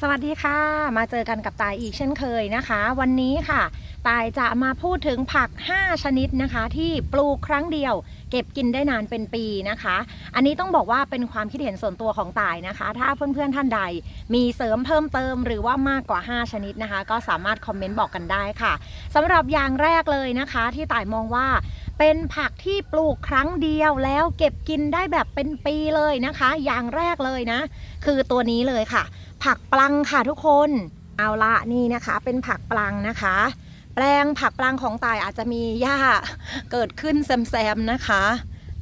สวัสดีค่ะ มาเจอกันกับตายอีกเช่นเคยนะคะ วันนี้ค่ะ ตายจะมาพูดถึงผัก 5 ชนิดนะคะ ที่ปลูกครั้งเดียว เก็บกินได้นานเป็นปีนะคะ อันนี้ต้องบอกว่าเป็นความคิดเห็นส่วนตัวของตายนะคะ ถ้าเพื่อนๆท่านใด มีเสริมเพิ่มเติมหรือว่ามากกว่า 5 ชนิดนะคะ ก็สามารถคอมเมนต์บอกกันได้ค่ะสำหรับอย่างแรกเลยนะคะ ที่ตายมองว่าเป็นผักที่ปลูกครั้งเดียวแล้วเก็บกินได้แบบเป็นปีเลยนะคะ อย่างแรกเลยนะ คือตัวนี้เลยค่ะ ผักปลังค่ะทุกคนเอาละนี่นะคะเป็นผักปลังนะคะ แปลงผักปลังของตายอาจจะมีหญ้าเกิดขึ้นแซมๆนะคะ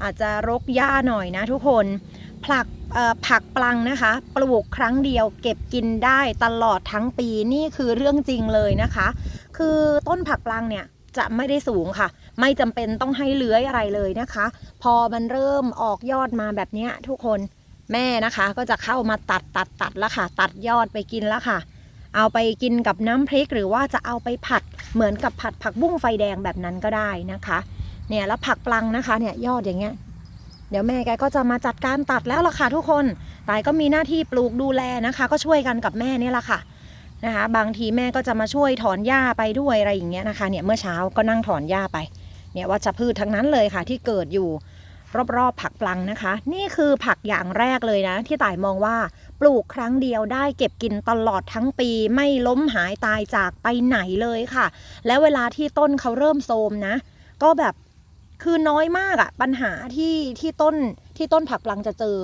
อาจจะรกหญ้าหน่อยนะทุกคนผักผักปลังนะคะ ปลูกครั้งเดียวเก็บกินได้ตลอดทั้งปีนี่คือเรื่องจริงเลยนะคะ คือต้นผักปลังเนี่ยจะไม่ได้สูงค่ะ ไม่จำเป็นต้องให้เลื้อยอะไรเลยนะคะ พอมันเริ่มออกยอดมาแบบนี้ทุกคน แม่นะคะ ก็จะเข้ามาตัดตัดตัดแล้วค่ะ ตัดยอดไปกินแล้วค่ะ เอาไปกินกับน้ำพริกหรือว่าจะเอาไปผัดเหมือนกับผัดผักบุ้งไฟแดงแบบนั้นก็ได้นะคะ เนี่ยแล้วผักปลังนะคะเนี่ยยอดอย่างเงี้ยเดี๋ยวแม่แกก็จะมาจัดการตัดแล้วล่ะค่ะทุกคนตายก็มีหน้าที่ปลูกดูแลนะคะ ก็ช่วยกันกับแม่เนี่ยแหละค่ะนะคะ บางทีแม่ก็จะมาช่วยถอนหญ้าไปด้วยอะไรอย่างเงี้ยนะคะ เนี่ยเมื่อเช้าก็นั่งถอนหญ้าไป เนี่ยวัชพืชทั้งนั้นเลยค่ะที่เกิดอยู่ รอบๆ ผักปลังนะคะ นี่คือผักอย่างแรกเลยนะ ที่ต่ายมองว่าปลูกครั้งเดียวได้เก็บกินตลอดทั้งปี ไม่ล้มหายตายจากไปไหนเลยค่ะ แล้วเวลาที่ต้นเขาเริ่มโทรมนะ ก็แบบคือน้อยมากอะปัญหาที่ที่ต้นที่ต้นผักปลังจะเจอ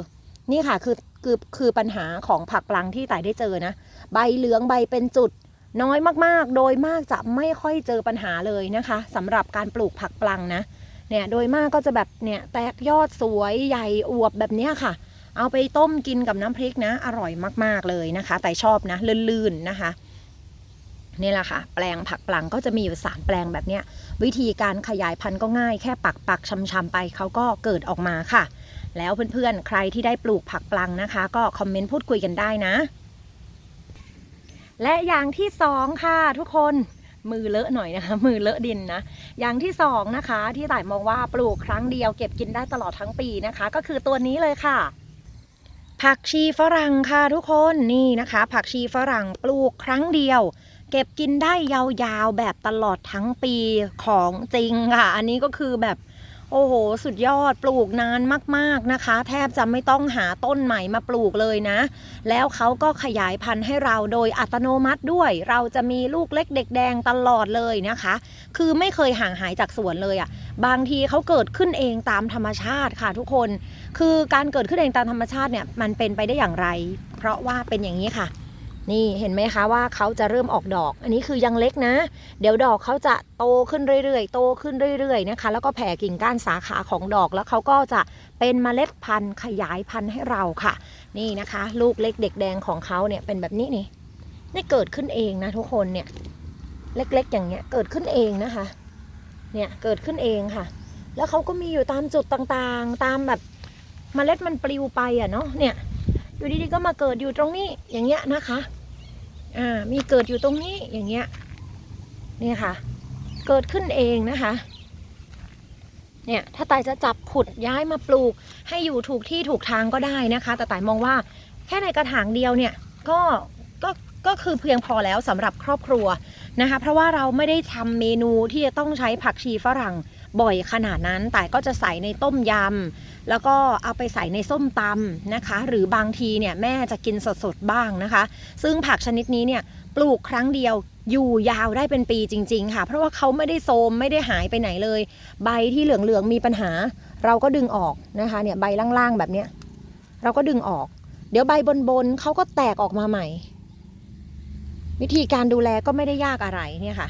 นี่ค่ะคือคือคือปัญหาของผักปลังที่ต่ายได้เจอนะ ใบเหลืองใบเป็นจุดน้อยมากๆ โดยมากจะไม่ค่อยเจอปัญหาเลยนะคะสำหรับการปลูกผักปลังนะ เนี่ยโดยมากก็จะแบบเนี่ยแตกยอดสวยใหญ่อวบแบบเนี้ยค่ะ เอาไปต้มกินกับน้ำพริกนะ อร่อยมากๆเลยนะคะ แต่ชอบนะลื่นๆนะคะนี่แหละค่ะ แปลงผักปลังก็จะมีอยู่สามแปลงแบบเนี้ยวิธีการขยายพันธุ์ก็ง่ายแค่ปักปักชำๆไปเขาก็เกิดออกมาค่ะ แล้วเพื่อนๆ ใครที่ได้ปลูกผักปลังนะคะ ก็คอมเมนต์พูดคุยกันได้นะ และอย่างที่สองค่ะทุกคน มือเลอะหน่อยนะคะ มือเลอะดินนะ อย่างที่สองนะคะ ที่ต่ายมองว่าปลูกครั้งเดียวเก็บกินได้ตลอดทั้งปีนะคะ ก็คือตัวนี้เลยค่ะ ผักชีฝรั่งค่ะทุกคนนี่นะคะ ผักชีฝรั่งปลูกครั้งเดียวเก็บกินได้ยาวๆแบบตลอดทั้งปีของจริงค่ะ อันนี้ก็คือแบบ โอ้โห สุดยอดปลูกนานมากๆนะคะ แทบจะไม่ต้องหาต้นใหม่มาปลูกเลยนะ แล้วเขาก็ขยายพันธุ์ให้เราโดยอัตโนมัติด้วย เราจะมีลูกเล็กเด็กแดงตลอดเลยนะคะ คือไม่เคยห่างหายจากสวนเลยอะ่ะ บางทีเขาเกิดขึ้นเองตามธรรมชาติค่ะทุกคน คือการเกิดขึ้นเองตามธรรมชาติเนี่ยมันเป็นไปได้อย่างไร เพราะว่าเป็นอย่างนี้ค่ะ นี่เห็นไหมคะว่าเขาจะเริ่มออกดอก อันนี้คือยังเล็กนะ เดี๋ยวดอกเขาจะโตขึ้นเรื่อยๆ โตขึ้นเรื่อยๆนะคะ แล้วก็แผ่กิ่งก้านสาขาของดอกแล้วเขาก็จะเป็นเมล็ดพันธุ์ขยายพันธุ์ให้เราค่ะ นี่นะคะ ลูกเล็กเด็กแดงของเขาเนี่ยเป็นแบบนี้นี่นี่เกิดขึ้นเองนะทุกคนเนี่ยเล็กๆ อย่างเงี้ยเกิดขึ้นเองนะคะ เนี่ยเกิดขึ้นเองค่ะ แล้วเขาก็มีอยู่ตามจุดต่างๆ ตามแบบเมล็ดมันปลิวไปอะเนาะเนี่ยอยู่ดีๆก็มาเกิดอยู่ตรงนี้อย่างเงี้ยนะคะ อ่ามีเกิดอยู่ตรงนี้อย่างเงี้ยนี่ค่ะ เกิดขึ้นเองนะคะ เนี่ยถ้าตายจะจับขุดย้ายมาปลูก ให้อยู่ถูกที่ถูกทางก็ได้นะคะ แต่ตายมองว่าแค่ในกระถางเดียวเนี่ยก็ก็ก็คือเพียงพอแล้วสำหรับครอบครัวนะคะ เพราะว่าเราไม่ได้ทำเมนูที่จะต้องใช้ผักชีฝรั่งบ่อยขนาดนั้น แต่ก็จะใส่ในต้มยำ แล้วก็เอาไปใส่ในส้มตำนะคะ หรือบางทีเนี่ยแม่จะกินสดๆบ้างนะคะ ซึ่งผักชนิดนี้เนี่ยปลูกครั้งเดียวอยู่ยาวได้เป็นปีจริง ๆ ค่ะ เพราะว่าเขาไม่ได้โทรมไม่ได้หายไปไหนเลย ใบที่เหลืองๆมีปัญหา เราก็ดึงออกนะคะเนี่ยใบล่างๆแบบเนี้ยเราก็ดึงออก เดี๋ยวใบบนๆเขาก็แตกออกมาใหม่ วิธีการดูแลก็ไม่ได้ยากอะไรเนี่ยค่ะ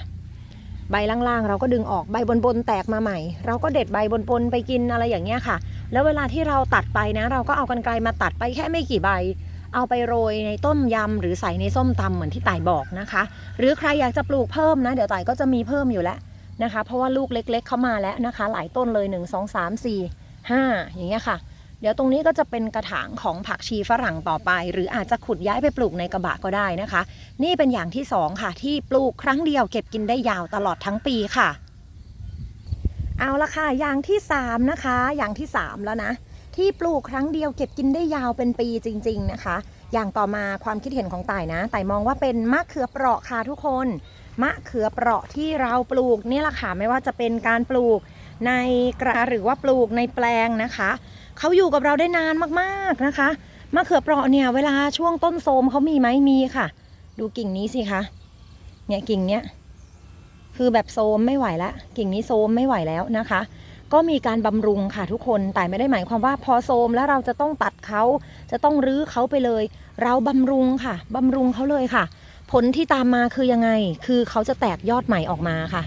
ใบล่างๆ เราก็ดึงออกใบบนๆแตกมาใหม่ เราก็เด็ดใบบนๆไปกินอะไรอย่างเงี้ยค่ะ แล้วเวลาที่เราตัดไปนะ เราก็เอากันไกลมาตัดไปแค่ไม่กี่ใบ เอาไปโรยในต้มยำหรือใส่ในส้มตำเหมือนที่ต่ายบอกนะคะ หรือใครอยากจะปลูกเพิ่มนะ เดี๋ยวต่ายก็จะมีเพิ่มอยู่แล้วนะคะ เพราะว่าลูกเล็ก ๆ เข้ามาแล้วนะคะ หลายต้นเลย 1 2 3 4 5 อย่างเงี้ยค่ะ เดี๋ยวตรงนี้ก็จะเป็นกระถางของผักชีฝรั่งต่อไป หรืออาจจะขุดย้ายไปปลูกในกระบะก็ได้นะคะ นี่เป็นอย่างที่สองค่ะ ที่ปลูกครั้งเดียวเก็บกินได้ยาวตลอดทั้งปีค่ะ เอาละค่ะ อย่างที่สามนะคะ อย่างที่สามแล้วนะ ที่ปลูกครั้งเดียวเก็บกินได้ยาวเป็นปีจริง ๆนะคะ อย่างต่อมาความคิดเห็นของต่ายนะต่ายมองว่าเป็นมะเขือเปราะค่ะทุกคน มะเขือเปราะที่เราปลูกเนี่ยแหละค่ะ ไม่ว่าจะเป็นการปลูกในกระหรือว่าปลูกในแปลงนะคะ เขาอยู่กับเราได้นานมากๆนะคะ มะเขือเปราะเนี่ยเวลาช่วงต้นโทมเขามีไหมมีค่ะ ดูกิ่งนี้สิคะ เนี่ยกิ่งเนี้ย คือแบบโทรมไม่ไหวละกิ่งนี้โทรมไม่ไหวแล้วนะคะ ก็มีการบำรุงค่ะทุกคนแต่ไม่ได้หมายความว่าพอโทรมแล้วเราจะต้องตัดเขาจะต้องรื้อเขาไปเลย เราบำรุงค่ะบำรุงเขาเลยค่ะ ผลที่ตามมาคือยังไง คือเขาจะแตกยอดใหม่ออกมาค่ะ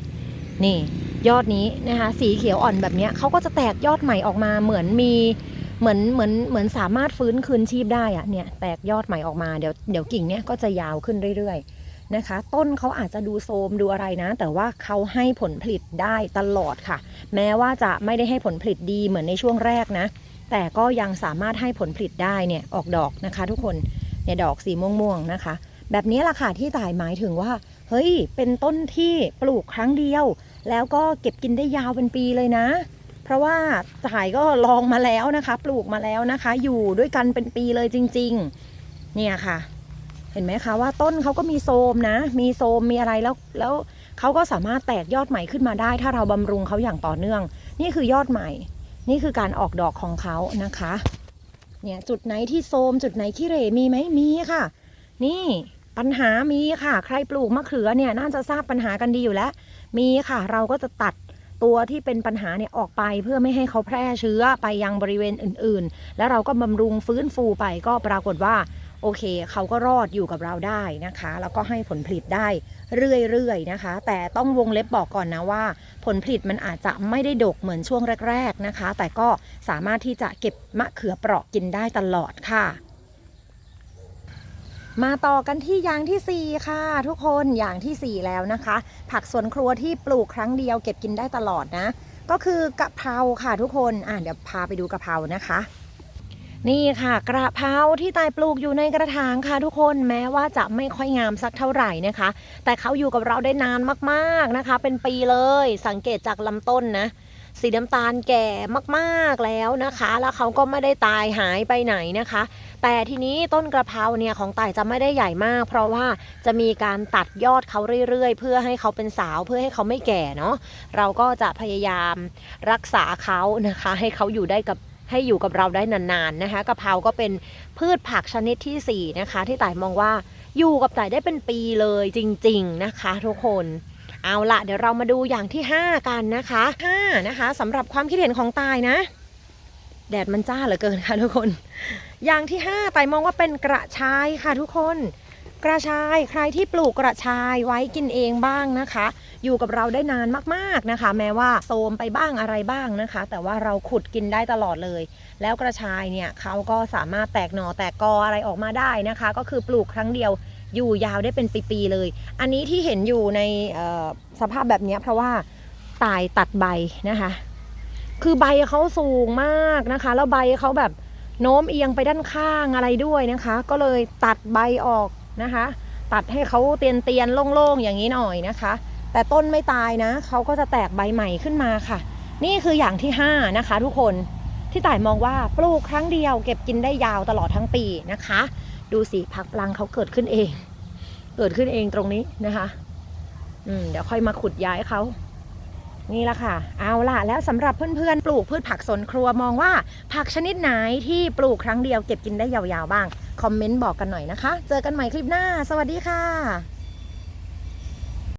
นี่ยอดนี้นะคะสีเขียวอ่อนแบบนี้เขาก็จะแตกยอดใหม่ออกมาเหมือนมีเหมือนเหมือนเหมือนสามารถฟื้นคืนชีพได้อะเนี่ยแตกยอดใหม่ออกมาเดี๋ยวเดี๋ยวกิ่งเนี้ยก็จะยาวขึ้นเรื่อยๆ นะคะ ต้นเขาอาจจะดูโทรมดูอะไรนะ แต่ว่าเขาให้ผลผลิตได้ตลอดค่ะ แม้ว่าจะไม่ได้ให้ผลผลิตดีเหมือนในช่วงแรกนะ แต่ก็ยังสามารถให้ผลผลิตได้เนี่ยออกดอกนะคะ ทุกคนเนี่ยดอกสีม่วงๆนะคะ แบบนี้แหละค่ะที่ต่ายหมายถึงว่าเฮ้ยเป็นต้นที่ปลูกครั้งเดียว แล้วก็เก็บกินได้ยาวเป็นปีเลยนะเพราะว่าต่ายก็ลองมาแล้วนะคะ ปลูกมาแล้วนะคะ อยู่ด้วยกันเป็นปีเลยจริง ๆ เนี่ยค่ะ เห็นไหมคะว่าต้นเขาก็มีโซมนะ มีโซมมีอะไรแล้วแล้วเขาก็สามารถแตกยอดใหม่ขึ้นมาได้ ถ้าเราบำรุงเขาอย่างต่อเนื่อง นี่คือยอดใหม่ นี่คือการออกดอกของเขานะคะเนี่ยจุดไหนที่โซมจุดไหนที่เหร่มีไหมมีค่ะ นี่ปัญหามีค่ะ ใครปลูกมะเขือเนี่ยน่าจะทราบปัญหากันดีอยู่แล้ว มีค่ะ เราก็จะตัดตัวที่เป็นปัญหาเนี่ยออกไปเพื่อไม่ให้เขาแพร่เชื้อไปยังบริเวณอื่นๆ แล้วเราก็บำรุงฟื้นฟูไปก็ปรากฏว่า โอเค เขาก็รอดอยู่กับเราได้นะคะ แล้วก็ให้ผลผลิตได้เรื่อยๆนะคะ แต่ต้องวงเล็บบอกก่อนนะว่า ผลผลิตมันอาจจะไม่ได้ดกเหมือนช่วงแรก ๆนะคะ แต่ก็สามารถที่จะเก็บมะเขือเปราะกินได้ตลอดค่ะ มาต่อกันที่อย่างที่ 4 ค่ะ ทุกคนอย่างทีสี่4 แล้วนะคะ ผักสวนครัวที่ปลูกครั้งเดียวเก็บกินได้ตลอดนะ ก็คือกะเพราค่ะทุกคนอะเดี๋ยวพาไปดูกะเพรานะคะ นี่ค่ะ กระเพราที่ตายปลูกอยู่ในกระถางค่ะทุกคนแม้ว่าจะไม่ค่อยงามสักเท่าไหร่นะคะ แต่เขาอยู่กับเราได้นานมากๆนะคะ เป็นปีเลย สังเกตจากลำต้นนะ สีน้ำตาลแก่มากๆแล้วนะคะ แล้วเขาก็ไม่ได้ตายหายไปไหนนะคะ แต่ทีนี้ต้นกระเพราเนี่ยของต่ายจะไม่ได้ใหญ่มาก เพราะว่าจะมีการตัดยอดเขาเรื่อยๆ เพื่อให้เขาเป็นสาวเพื่อให้เขาไม่แก่เนาะเราก็จะพยายามรักษาเขานะคะ ให้เขาอยู่ได้กับ ให้อยู่กับเราได้นานๆนะคะกะเพราก็เป็นพืชผักชนิดที่สี่นะคะ ที่ต่ายมองว่าอยู่กับต่ายได้เป็นปีเลยจริง ๆนะคะ ทุกคนเอาละเดี๋ยวเรามาดูอย่างที่ 5 กันนะคะ5นะคะสำหรับความคิดเห็นของตายนะ แดดมันจ้าเหลือเกินค่ะทุกคน อย่างที่ 5ตายมองว่าเป็นกระชายค่ะทุกคน กระชายใครที่ปลูกกระชายไว้กินเองบ้างนะคะ อยู่กับเราได้นานมากๆนะคะ แม้ว่าโทมไปบ้างอะไรบ้างนะคะ แต่ว่าเราขุดกินได้ตลอดเลย แล้วกระชายเนี่ยเขาก็สามารถแตกหน่อแตกกออะไรออกมาได้นะคะ ก็คือปลูกครั้งเดียวอยู่ยาวได้เป็นปีๆเลย อันนี้ที่เห็นอยู่ในสภาพแบบนี้เพราะว่าตายตัดใบนะคะ คือใบเขาสูงมากนะคะ แล้วใบเขาแบบโน้มเอียงไปด้านข้างอะไรด้วยนะคะ ก็เลยตัดใบออก นะคะ ตัดให้เขาเตียนเตียนๆโล่งๆอย่างนี้หน่อยนะคะ แต่ต้นไม่ตายนะเขาก็จะแตกใบใหม่ขึ้นมาค่ะ นี่คืออย่างที่ห้านะคะ ทุกคนที่ต่ายมองว่าปลูกครั้งเดียวเก็บกินได้ยาวตลอดทั้งปีนะคะ ดูสิผักปลังเขาเกิดขึ้นเอง เกิดขึ้นเองตรงนี้นะคะอืมเดี๋ยวค่อยมาขุดย้ายเขานี่ละค่ะ เอาล่ะ แล้วสำหรับเพื่อนๆ ปลูกพืชผักสวนครัวมองว่า ผักชนิดไหนที่ปลูกครั้งเดียวเก็บกินได้ยาวๆบ้าง คอมเมนต์บอกกันหน่อยนะคะ เจอกันใหม่คลิปหน้า สวัสดีค่ะ